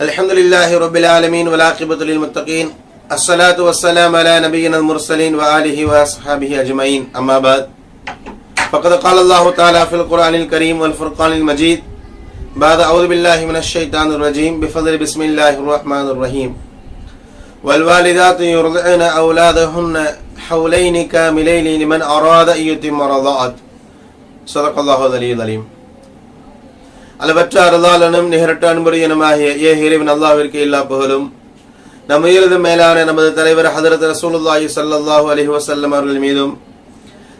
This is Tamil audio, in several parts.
الحمد لله رب العالمين والعاقبة للمتقين الصلاة والسلام على نبينا المرسلين وآله وأصحابه أجمعين أما بعد فقد قال الله تعالى في القرآن الكريم والفرقان المجيد بعد أعوذ بالله من الشيطان الرجيم بفضل بسم الله الرحمن الرحيم والوالدات يرضعن أولادهن حولين كاملين لمن أراد أن يتم رضاعة صدق الله العلي العليم அளவற்ற அருளாளனும் நிகரட்ட அன்புரியனுமாகிய ஏ இறைவன் அல்லாவிற்கு இல்லா புகழும். நம் உயிரது மேலான நமது தலைவர் ஹதரத் ரசூலுல்லாஹி சல்லாஹூ அலைஹி வசல்லம் அவர்கள் மீதும்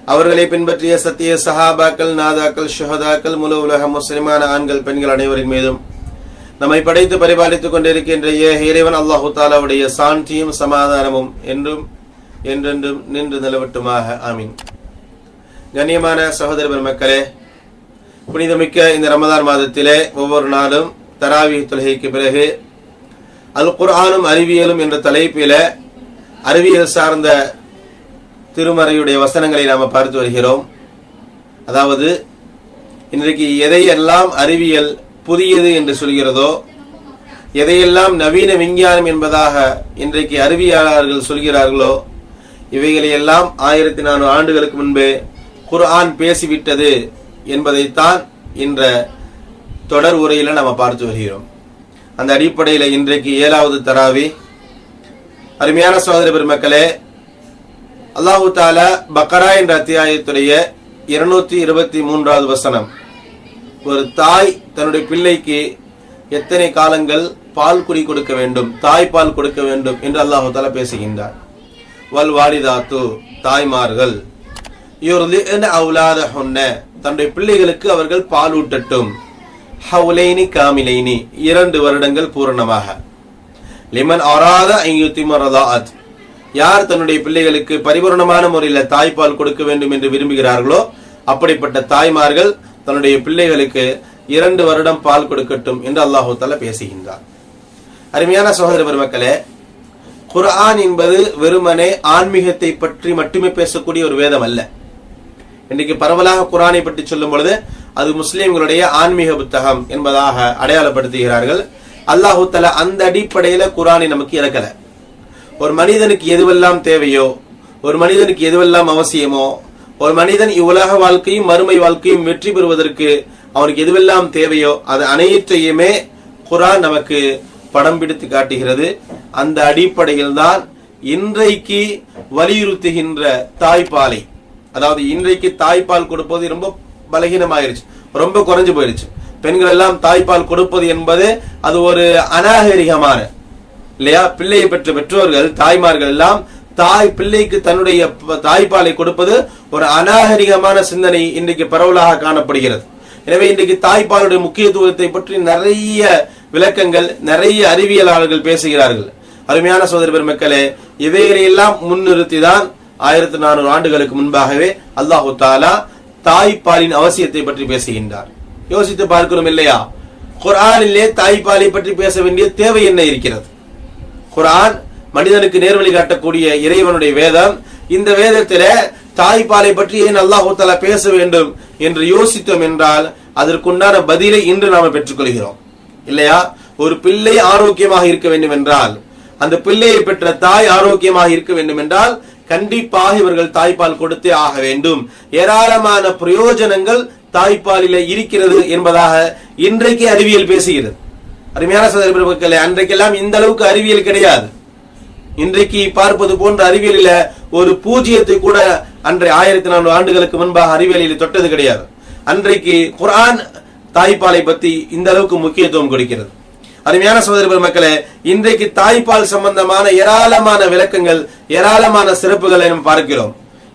அவர்களை பின்பற்றிய சத்திய சஹாபாக்கள் நாதாக்கள் ஷுஹதாக்கள் முழு உலக முஸ்லிமான ஆண்கள் பெண்கள் அனைவரின் மீதும் நம்மை படைத்து பரிபாலித்துக் கொண்டிருக்கின்ற ஏ இறைவன் அல்லாஹு தாலாவுடைய சாந்தியும் சமாதானமும் என்றும் என்றென்றும் நின்று நிலவட்டுமாக. ஆமீன். கண்ணியமான சகோதர பெருமக்களே புனிதமிக்க இந்த ரமதான் மாதத்திலே ஒவ்வொரு நாளும் தராவி தொழுகைக்கு பிறகு அல் குர்ஆனும் அறிவியலும் என்ற தலைப்பில அறிவியல் சார்ந்த திருமறையுடைய வசனங்களை நாம் பார்த்து வருகிறோம். அதாவது இன்றைக்கு எதையெல்லாம் அறிவியல் புதியது என்று சொல்கிறதோ எதையெல்லாம் நவீன விஞ்ஞானம் என்பதாக இன்றைக்கு அறிவியலாளர்கள் சொல்கிறார்களோ இவைகளையெல்லாம் ஆயிரத்தி நானூறு ஆண்டுகளுக்கு முன்பே குர்ஆன் பேசிவிட்டது என்பதைத்தான் இன்ற தொடர் உரையில நம்ம பார்த்து வருகிறோம். அந்த அடிப்படையில் இன்றைக்கு ஏழாவது தராவி. அருமையான சகோதர பெருமக்களே அல்லாஹு தாலா பக்கரா என்ற அத்தியாயத்துடைய இருநூத்தி இருபத்தி மூன்றாவது வசனம். ஒரு தாய் தன்னுடைய பிள்ளைக்கு எத்தனை காலங்கள் பால் குடி கொடுக்க வேண்டும் தாய் பால் கொடுக்க வேண்டும் என்று அல்லாஹு தாலா பேசுகின்றார் வல் வாலிதாத்து தாய்மார்கள் இவர் திடீர்னு அவுலாத ஒன்ன தன்னுடைய பிள்ளைகளுக்கு அவர்கள் பால் ஊட்டட்டும் ஹவுலைனி காமிலைனி இரண்டு வருடங்கள் பூரணமாக. லிமன் அராத ஐயுத்திமரதாத் யார் தன்னுடைய பிள்ளைகளுக்கு பரிபூர்ணமான முறையில் தாய்ப்பால் கொடுக்க வேண்டும் என்று விரும்புகிறார்களோ அப்படிப்பட்ட தாய்மார்கள் தன்னுடைய பிள்ளைகளுக்கு இரண்டு வருடம் பால் கொடுக்கட்டும் என்று அல்லாஹு தாலா பேசுகின்றார். அருமையான சகோதர பெருமக்களே குர்ஆன் என்பது வெறுமனே ஆன்மீகத்தை பற்றி மட்டுமே பேசக்கூடிய ஒரு வேதம் அல்ல. இன்றைக்கு பரவலாக குரானை பற்றி சொல்லும் பொழுது அது முஸ்லீம்களுடைய ஆன்மீக புத்தகம் என்பதாக அடையாளப்படுத்துகிறார்கள். அல்லாஹு தலா அந்த அடிப்படையில குரானை நமக்கு இறக்கல. ஒரு மனிதனுக்கு எதுவெல்லாம் தேவையோ ஒரு மனிதனுக்கு எதுவெல்லாம் அவசியமோ ஒரு மனிதன் இவ்வுலக வாழ்க்கையும் மறுமை வாழ்க்கையும் வெற்றி பெறுவதற்கு அவனுக்கு எதுவெல்லாம் தேவையோ அது அனைத்தையுமே குரான் நமக்கு படம் பிடித்து காட்டுகிறது. அந்த அடிப்படையில் தான் இன்றைக்கு வலியுறுத்துகின்ற தாய்ப்பாலை அதாவது இன்றைக்கு தாய்ப்பால் கொடுப்பது ரொம்ப பலகீனமாயிருச்சு. ரொம்ப குறைஞ்சு போயிருச்சு. பெண்கள் எல்லாம் தாய்ப்பால் கொடுப்பது என்பது அது ஒரு அநாகரிகமான இல்லையா? பிள்ளையை பெற்ற பெற்றோர்கள் தாய்மார்கள் எல்லாம் தாய் பிள்ளைக்கு தன்னுடைய தாய்ப்பாலை கொடுப்பது ஒரு அநாகரிகமான சிந்தனை இன்றைக்கு பரவலாக காணப்படுகிறது. எனவே இன்றைக்கு தாய்ப்பாலுடைய முக்கியத்துவத்தை பற்றி நிறைய விளக்கங்கள் நிறைய அறிவியலாளர்கள் பேசுகிறார்கள். அருமையான சோதர பெருமக்களே இவைகளையெல்லாம் முன்னிறுத்தி தான் ஆயிரத்தி நானூறு ஆண்டுகளுக்கு முன்பாகவே அல்லாஹு தாலா தாய்ப்பாலின் அவசியத்தை பற்றி பேசுகின்றார். யோசித்து பார்க்கிறோம் இல்லையா? குரானிலே தாய்ப்பாலை பற்றி பேச வேண்டிய தேவை என்ன இருக்கிறது? குரான் மனிதனுக்கு நேர்வழி காட்டக்கூடிய இறைவனுடைய வேதம். இந்த வேதத்தில தாய்ப்பாலை பற்றி ஏன் அல்லாஹு தாலா பேச வேண்டும் என்று யோசித்தோம் என்றால் அதற்குண்டான பதிலை இன்று நாம பெற்றுக்கொள்கிறோம். இல்லையா? ஒரு பிள்ளை ஆரோக்கியமாக இருக்க வேண்டும் என்றால் அந்த பிள்ளையை பெற்ற தாய் ஆரோக்கியமாக இருக்க வேண்டும் என்றால் கண்டிப்பாக இவர்கள் தாய்ப்பால் கொடுத்தே ஆக வேண்டும். ஏராளமான பிரயோஜனங்கள் தாய்ப்பாலில இருக்கிறது என்பதாக இன்றைக்கு அறிவியல் பேசுகிறது. அருமையான சதவீதங்களை அன்றைக்கெல்லாம் இந்த அளவுக்கு அறிவியல் கிடையாது. இன்றைக்கு பார்ப்பது போன்ற அறிவியலில ஒரு பூஜ்ஜியத்தை கூட அன்றை ஆயிரத்தி நானூறு ஆண்டுகளுக்கு முன்பாக அறிவியலில் தொட்டது கிடையாது. அன்றைக்கு குரான் தாய்ப்பாலை பத்தி இந்த அளவுக்கு முக்கியத்துவம் கொடுக்கிறது. அருமையான சகோதர பெருமக்களே இன்றைக்கு தாய்ப்பால் சம்பந்தமான ஏராளமான விளக்கங்கள் ஏராளமான சிறப்புகளை நாம் பார்க்கிறோம்.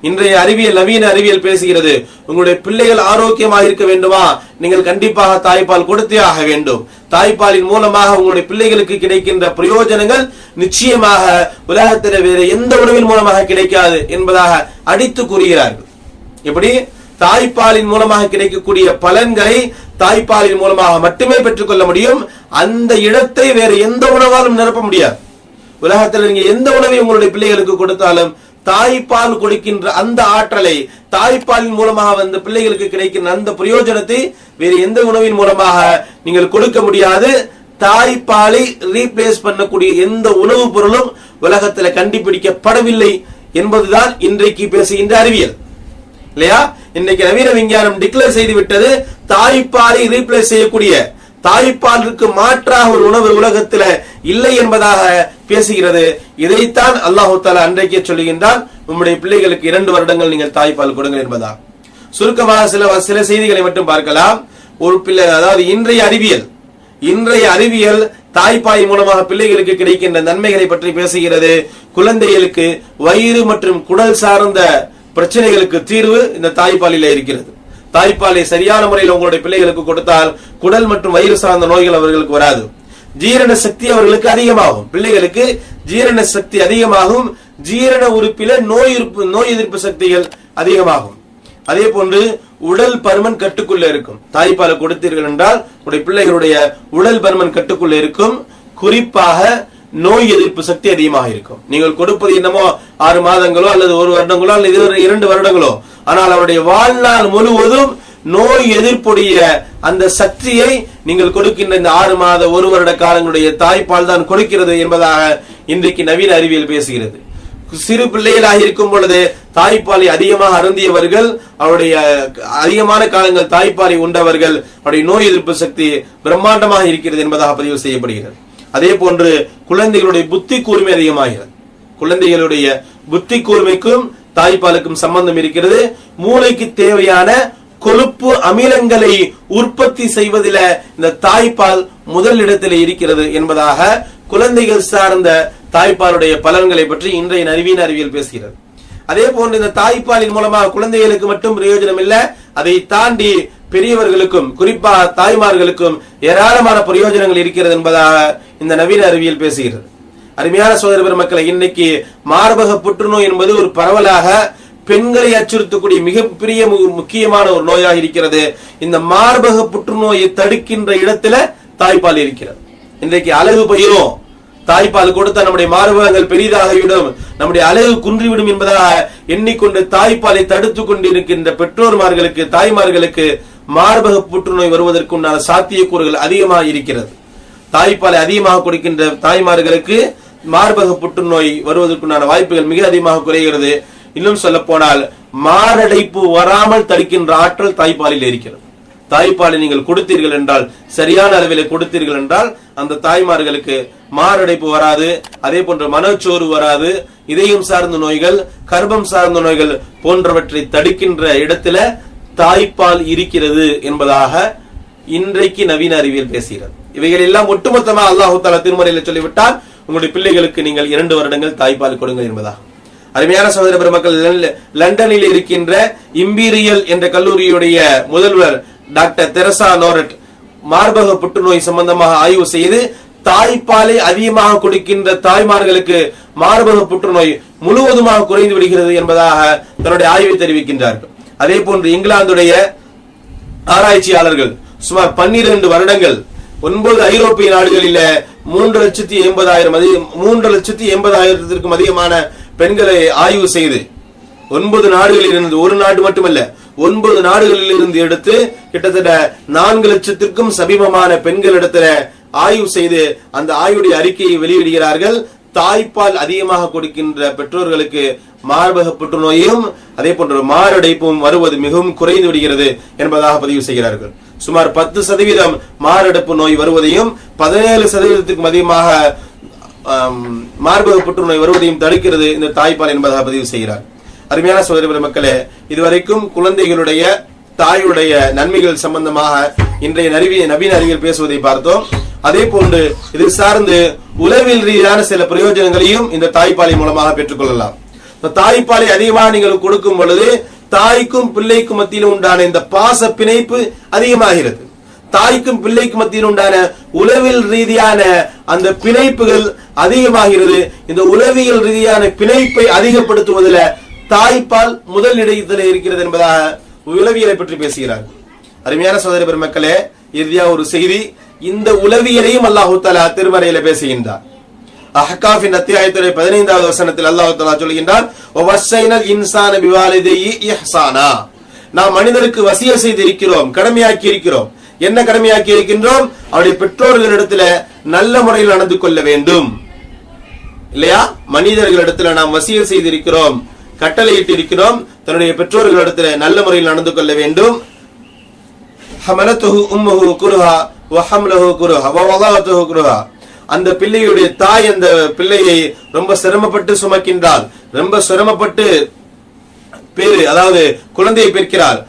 இன்றைய அறிவியல் நவீன அறிவியல் பேசுகிறது உங்களுடைய பிள்ளைகள் ஆரோக்கியமாக இருக்க வேண்டுமா? நீங்கள் கண்டிப்பாக தாய்ப்பால் கொடுத்தே ஆக வேண்டும். தாய்ப்பாலின் மூலமாக உங்களுடைய பிள்ளைகளுக்கு கிடைக்கின்ற பிரயோஜனங்கள் நிச்சயமாக உலகத்தில் வேறு எந்த உணவின் மூலமாக கிடைக்காது என்பதாக அடித்து கூறுகிறார்கள். எப்படி? தாய்ப்பாலின் மூலமாக கிடைக்கக்கூடிய பலன்களை தாய்ப்பாலின் மூலமாக மட்டுமே பெற்றுக்கொள்ள முடியும். அந்த இடத்தை வேறு எந்த உணவாலும் நிரப்ப முடியாது. உலகத்தில் நீங்க எந்த உணவை உங்களுடைய பிள்ளைகளுக்கு கொடுத்தாலும் தாய்ப்பால் கொடுக்கின்ற அந்த ஆற்றலை தாய்ப்பாலின் மூலமாக வந்து பிள்ளைகளுக்கு கிடைக்கின்ற அந்த பிரயோஜனத்தை வேறு எந்த உணவின் மூலமாக நீங்கள் கொடுக்க முடியாது. தாய்ப்பாலை ரீப்ளேஸ் பண்ணக்கூடிய எந்த உணவுப் பொருளும் உலகத்துல கண்டுபிடிக்கப்படவில்லை என்பதுதான் இன்றைக்கு பேசுகின்ற அறிவியல். இல்லையா? இன்னைக்கு நவீன விஞ்ஞானம் டிக்ளேர் செய்து விட்டது. தாய்ப்பாலை ரீப்ளேஸ் செய்யக்கூடிய தாய்ப்பாலுக்கு மாற்றாக ஒரு உணவு உலகத்துல இல்லை என்பதாக பேசுகிறது. இதைத்தான் அல்லாஹு தாலா அன்றைக்கே சொல்லுகின்றான். உங்களுடைய பிள்ளைகளுக்கு இரண்டு வருடங்கள் நீங்கள் தாய்ப்பால் கொடுங்கள் என்பதா? சுருக்கமாக சில சில செய்திகளை மட்டும் பார்க்கலாம். ஒரு பிள்ளை அதாவது இன்றைய அறிவியல் இன்றைய அறிவியல் தாய்ப்பாய் மூலமாக பிள்ளைகளுக்கு கிடைக்கின்ற நன்மைகளை பற்றி பேசுகிறது. குழந்தைகளுக்கு வயிறு மற்றும் குடல் சார்ந்த பிரச்சனைகளுக்கு தீர்வு இந்த தாய்ப்பாலில இருக்கிறது. தாய்ப்பாலை சரியான முறையில் உங்களுடைய பிள்ளைகளுக்கு கொடுத்தால் குடல் மற்றும் வயிறு சார்ந்த நோய்கள் அவர்களுக்கு வராது. ஜீரண சக்தி அவர்களுக்கு அதிகமாகும். பிள்ளைகளுக்கு ஜீரண சக்தி அதிகமாகும். ஜீரண உறுப்பில நோய் இருப்பு நோய் எதிர்ப்பு சக்திகள் அதிகமாகும். அதே போன்று உடல் பருமன் கட்டுக்குள்ள இருக்கும். தாய்ப்பாலை கொடுத்தீர்கள் என்றால் உடைய பிள்ளைகளுடைய உடல் பருமன் கட்டுக்குள்ள இருக்கும். குறிப்பாக நோய் எதிர்ப்பு சக்தி அதிகமாக இருக்கும். நீங்கள் கொடுப்பது என்னமோ ஆறு மாதங்களோ அல்லது ஒரு வருடங்களோ அல்லது இது இரண்டு வருடங்களோ ஆனால் அவருடைய வாழ்நாள் முழுவதும் நோய் எதிர்ப்புடைய அந்த சக்தியை நீங்கள் கொடுக்கின்ற இந்த ஆறு மாத ஒரு வருட காலங்களுடைய தாய்ப்பால் தான் கொடுக்கிறது என்பதாக இன்றைக்கு நவீன அறிவியல் பேசுகிறது. சிறு பிள்ளைகளாக இருக்கும் பொழுது தாய்ப்பாலை அதிகமாக அருந்தியவர்கள் அவருடைய அதிகமான காலங்கள் தாய்ப்பாலை உண்டவர்கள் அவருடைய நோய் எதிர்ப்பு சக்தி பிரம்மாண்டமாக இருக்கிறது என்பதாக பதிவு செய்யப்படுகிறது. அதே போன்று குழந்தைகளுடைய புத்தி கூர்மை அதிகமாகிறது. குழந்தைகளுடைய புத்தி கூர்மைக்கும் தாய்ப்பாலுக்கும் சம்பந்தம் இருக்கிறது. மூளைக்கு தேவையான கொழுப்பு அமிலங்களை உற்பத்தி செய்வதில இந்த தாய்ப்பால் முதல் இடத்தில் இருக்கிறது என்பதாக குழந்தைகள் சார்ந்த தாய்ப்பாலுடைய பலன்களை பற்றி இன்றைய நவீன அறிவியல் பேசுகிறது. அதே போன்று இந்த தாய்ப்பாலின் மூலமாக குழந்தைகளுக்கு மட்டும் பிரயோஜனம் இல்லை. அதை தாண்டி பெரியவர்களுக்கும் குறிப்பாக தாய்மார்களுக்கும் ஏராளமான பிரயோஜனங்கள் இருக்கிறது என்பதாக இந்த நவீன அறிவியல் பேசுகிறது. அருமையான சோதர பெருமக்களை இன்னைக்கு மார்பக புற்றுநோய் என்பது ஒரு பரவலாக பெண்களை அச்சுறுத்தக்கூடிய மிகப்பெரிய முக்கியமான ஒரு நோயாக இருக்கிறது. இந்த மார்பக புற்றுநோயை தடுக்கின்ற இடத்துல தாய்ப்பால் இருக்கிறது. இன்றைக்கு அழகு பயிரும். தாய்ப்பால் கொடுத்த நம்முடைய மார்பகங்கள் பெரிதாகிவிடும். நம்முடைய அழகு குன்றிவிடும் என்பதாக எண்ணிக்கொண்டு தாய்ப்பாலை தடுத்துக் கொண்டிருக்கின்ற பெற்றோர்மார்களுக்கு தாய்மார்களுக்கு மார்பக புற்றுநோய் வருவதற்குண்டான சாத்தியக்கூறுகள் அதிகமாக இருக்கிறது. தாய்ப்பாலை அதிகமாக கொடுக்கின்ற தாய்மார்களுக்கு மார்பக புற்றுநோய் வருவதற்குண்டான வாய்ப்புகள் மிக அதிகமாக குறைகிறது. இன்னும் சொல்ல போனால் மாரடைப்பு வராமல் தடுக்கின்ற ஆற்றல் தாய்ப்பாலில் இருக்கிறது. தாய்ப்பாலை நீங்கள் கொடுத்தீர்கள் என்றால் சரியான அளவில் கொடுத்தீர்கள் என்றால் அந்த தாய்மார்களுக்கு மாரடைப்பு வராது அதே போன்ற மனச்சோறு வராது இதயம் சார்ந்த நோய்கள் கர்ப்பம் சார்ந்த நோய்கள் போன்றவற்றை தடுக்கின்ற இடத்துல தாய்ப்பால் இருக்கிறது என்பதாக இன்றைக்கு நவீன அறிவியல் பேசுகிறது. இவைகள் எல்லாம் ஒட்டுமொத்தமாக அல்லாஹு தாலா திருமறையில் சொல்லிவிட்டால் உங்களுடைய பிள்ளைகளுக்கு நீங்கள் இரண்டு வருடங்கள் தாய்ப்பால் கொடுங்கள் என்பதாக. அருமையான சகோதர பெருமக்கள் லண்டனில் இருக்கின்ற இம்பீரியல் என்ற கல்லூரியுடைய முதல்வர் டாக்டர் தெரசா நோரட் மார்பக புற்றுநோய் சம்பந்தமாக ஆய்வு செய்து தாய்ப்பாலை அதிகமாக கொடுக்கின்ற தாய்மார்களுக்கு மார்பக புற்றுநோய் முழுவதுமாக குறைந்து விடுகிறது என்பதாக தன்னுடைய ஆய்வை தெரிவிக்கின்றார்கள். அதே போன்று இங்கிலாந்துடைய ஆராய்ச்சியாளர்கள் சுமார் பன்னிரண்டு வருடங்கள் ஒன்பது ஐரோப்பிய நாடுகளில மூன்று லட்சத்தி எண்பதாயிரம் மூன்று லட்சத்தி எண்பதாயிரத்திற்கும் அதிகமான பெண்களை ஆய்வு செய்து ஒன்பது நாடுகளில் இருந்து ஒரு நாடு மட்டுமல்ல ஒன்பது நாடுகளில் இருந்து எடுத்து கிட்டத்தட்ட நான்கு லட்சத்திற்கும் சமீபமான பெண்களிடத்துல ஆய்வு செய்து அந்த ஆய்வுடைய அறிக்கையை வெளியிடுகிறார்கள். தாய்ப்பால் அதிகமாக கொடுக்கின்ற பெற்றோர்களுக்கு மார்பக புற்றுநோயும் அதே போன்ற மாரடைப்பும் வருவது மிகவும் குறைந்து விடுகிறது என்பதாக பதிவு செய்கிறார்கள். சுமார் பத்து சதவீதம் மாரடைப்பு நோய் வருவதையும் பதினேழு சதவீதத்துக்கும் அதிகமாக மார்பக புற்றுநோய் வருவதையும் தடுக்கிறது இந்த தாய்ப்பால் என்பதாக பதிவு செய்கிறார். அருமையான சோதரி மக்களே இதுவரைக்கும் குழந்தைகளுடைய தாயுடைய நன்மைகள் சம்பந்தமாக இன்றைய நறிவிய நவீன அறிவியல் பேசுவதை பார்த்தோம். அதே போன்று இது சார்ந்து உளவில் ரீதியான சில பிரயோஜனங்களையும் இந்த தாய்ப்பாலை மூலமாக பெற்றுக்கொள்ளலாம். தாய்ப்பாலை அதிகமாக நீங்கள் கொடுக்கும் பொழுது தாய்க்கும் பிள்ளைக்கும் மத்தியில் உண்டான இந்த பாச பிணைப்பு அதிகமாகிறது. தாய்க்கும் பிள்ளைக்கும் மத்தியில் உண்டான உளவில் ரீதியான அந்த பிணைப்புகள் அதிகமாகிறது. இந்த உளவியல் ரீதியான பிணைப்பை அதிகப்படுத்துவதில் தாய்ப்பால் முதல் இடத்தில் இருக்கிறது என்பதாக உளவியலை பற்றி பேசுகிறார் அருமையான சோதரி பெருமக்களே இறுதியா ஒரு செய்தி. இந்த உளவியலையும் அல்லாஹு தாலா திருமறையில பேசுகின்றார். அஹ்காஃபின் அத்தியாயத்துடைய பதினைந்தாவது வசனத்தில் அல்லாஹு தாலா சொல்கின்றார் இன்சான பிவாலிதைஹி இஹ்சானா." நாம் மனிதருக்கு வசிய செய்து இருக்கிறோம் கடமையாக்கி இருக்கிறோம். என்ன கடமையாக்கி இருக்கின்றோம்? அவருடைய பெற்றோர்களிடத்துல நல்ல முறையில் நடந்து கொள்ள வேண்டும். இல்லையா? மனிதர்களிடத்துல நாம் வசிய செய்திருக்கிறோம் கட்டளையிட்டு இருக்கிறோம் தன்னுடைய பெற்றோர்களிடத்துல நல்ல முறையில் நடந்து கொள்ள வேண்டும். ஹமலத்துஹு உம்முஹு குருஹா அந்த பிள்ளையுடைய தாய் அந்த பிள்ளையை ரொம்ப சிரமப்பட்டு சுமக்கின்றாள். ரொம்ப சிரமப்பட்டு பேரு அதாவது குழந்தையை பெற்கிறார்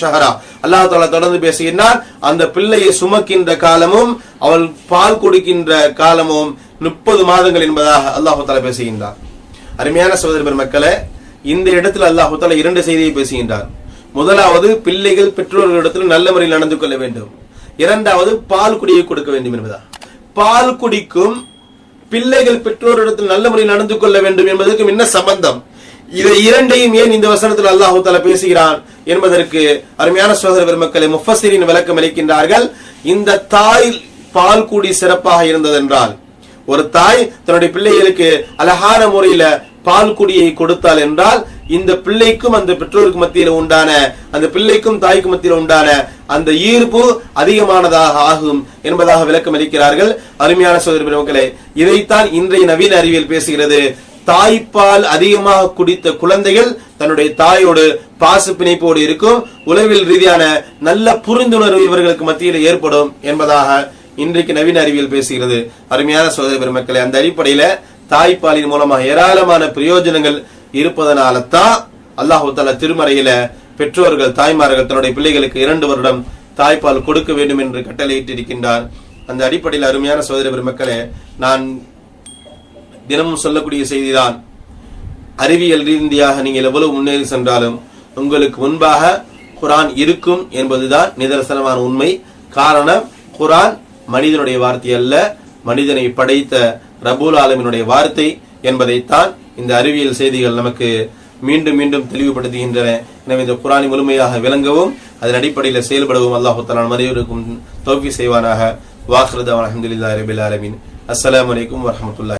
ஷஹரா. அல்லாஹ் தஆலா தொடர்ந்து பேசுகின்றார் அந்த பிள்ளையை சுமக்கின்ற காலமும் அவள் பால் கொடுக்கின்ற காலமும் முப்பது மாதங்கள் என்பதாக அல்லாஹ் தஆலா பேசுகின்றார் அருமையான சகோதர மக்களை இந்த இடத்துல அல்லாஹ் தஆலா இரண்டு செய்தியை பேசுகின்றார் முதலாவது பிள்ளைகள் பெற்றோர்களிடத்தில் நல்ல முறையில் நடந்து கொள்ள வேண்டும். இரண்டாவது பால் குடியை கொடுக்க வேண்டும் என்பதா? பால் குடிக்கும் பிள்ளைகள் பெற்றோரிடத்தில் நல்ல முறையில் நடந்து கொள்ள வேண்டும் என்பதற்கும் என்ன சம்பந்தம்? இதை இரண்டையும் ஏன் இந்த வசனத்தில் அல்லாஹு தாலா பேசுகிறான் என்பதற்கு அருமையான சோதர பெருமக்களை முஃபசிரின் விளக்கம் அளிக்கின்றார்கள். இந்த தாய் பால் கூடி சிறப்பாக இருந்ததென்றால் ஒரு தாய் தன்னுடைய பிள்ளைகளுக்கு அழகான முறையில பால் குடியை கொடுத்தால் என்றால் இந்த பிள்ளைக்கும் அந்த பெற்றோருக்கு மத்தியில் உண்டான அந்த பிள்ளைக்கும் தாய்க்கு மத்தியில் உண்டான அந்த ஈர்ப்பு அதிகமானதாக ஆகும் என்பதாக விளக்கம் அளிக்கிறார்கள். அருமையான சோதரி பெருமக்களே இதைத்தான் இன்றைய நவீன அறிவியல் பேசுகிறது. தாய்ப்பால் அதிகமாக குடித்த குழந்தைகள் தன்னுடைய தாயோடு பாசு பிணைப்போடு இருக்கும். உளவில் ரீதியான நல்ல புரிந்துணர்வு இவர்களுக்கு மத்தியில் ஏற்படும் என்பதாக இன்றைக்கு நவீன அறிவியல் பேசுகிறது. அருமையான சோதரி பெருமக்களை அந்த அடிப்படையில தாய்ப்பாலின் மூலமாக ஏராளமான பிரயோஜனங்கள் இருப்பதனால தான் அல்லாஹு தாலா திருமறையில பெற்றோர்கள் தாய்மார்கள் தன்னுடைய பிள்ளைகளுக்கு இரண்டு வருடம் தாய்ப்பால் கொடுக்க வேண்டும் என்று கட்டளையிட்டிருக்கின்றார். அந்த அடிப்படையில் அருமையான சோதரி பெருமக்களே நான் தினமும் சொல்லக்கூடிய செய்திதான். அறிவியல் ரீதியாக நீங்கள் எவ்வளவு முன்னேறி சென்றாலும் உங்களுக்கு முன்பாக குரான் இருக்கும் என்பதுதான் நிதர்சனமான உண்மை. காரணம் குரான் மனிதனுடைய வார்த்தை அல்ல. மனிதனை படைத்த ரபூல் ஆலமினுடைய வார்த்தை என்பதைத்தான் இந்த அறிவியல் செய்திகள் நமக்கு மீண்டும் மீண்டும் தெளிவுபடுத்துகின்றன. எனவே இந்த குரானி முழுமையாக விளங்கவும் அதன் அடிப்படையில் செயல்படவும் அல்லாஹு தலான் மறைவருக்கும் தோல்வி செய்வானாக. வாக்குறது அலமதுல்லா ரபில் ஆலமின். அஸ்லாம் அலைக்கும் வரமத்துல்லா